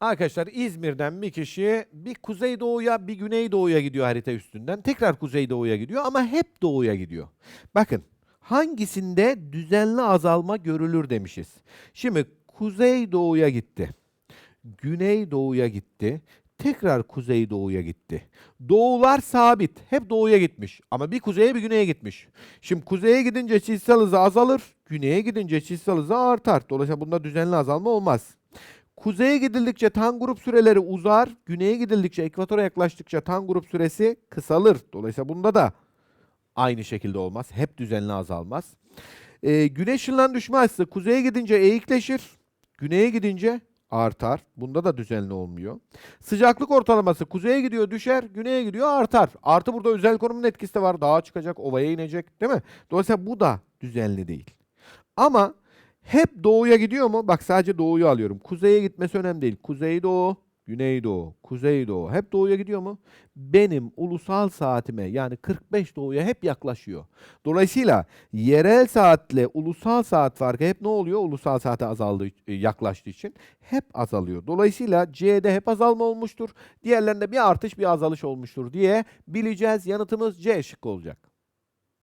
Arkadaşlar İzmir'den bir kişi bir kuzeydoğuya bir güneydoğuya gidiyor harita üstünden. Tekrar kuzeydoğuya gidiyor ama hep doğuya gidiyor. Bakın hangisinde düzenli azalma görülür demişiz. Şimdi kuzeydoğuya gitti. Güneydoğuya gitti. Tekrar kuzeydoğuya gitti. Doğular sabit. Hep doğuya gitmiş. Ama bir kuzeye bir güneye gitmiş. Şimdi kuzeye gidince çizsel hızı azalır. Güneye gidince çizsel hızı artar. Dolayısıyla bunda düzenli azalma olmaz. Kuzeye gidildikçe tan grup süreleri uzar. Güneye gidildikçe ekvatora yaklaştıkça tan grup süresi kısalır. Dolayısıyla bunda da aynı şekilde olmaz. Hep düzenli azalmaz. Ee, güneş ışınlan düşme açısı kuzeye gidince eğikleşir. Güneye gidince artar. Bunda da düzenli olmuyor. Sıcaklık ortalaması kuzeye gidiyor düşer, güneye gidiyor artar. Artı burada özel konumun etkisi de var. Dağa çıkacak, ovaya inecek değil mi? Dolayısıyla bu da düzenli değil. Ama hep doğuya gidiyor mu? Bak sadece doğuyu alıyorum. Kuzeye gitmesi önemli değil. Kuzeydoğu, güneydoğu, kuzeydoğu hep doğuya gidiyor mu? Benim ulusal saatime yani 45 doğuya hep yaklaşıyor. Dolayısıyla yerel saatle ulusal saat farkı hep ne oluyor? Ulusal saate azaldığı, e, yaklaştığı için hep azalıyor. Dolayısıyla C'de hep azalma olmuştur. Diğerlerinde bir artış bir azalış olmuştur diye bileceğiz. Yanıtımız C şıkkı olacak.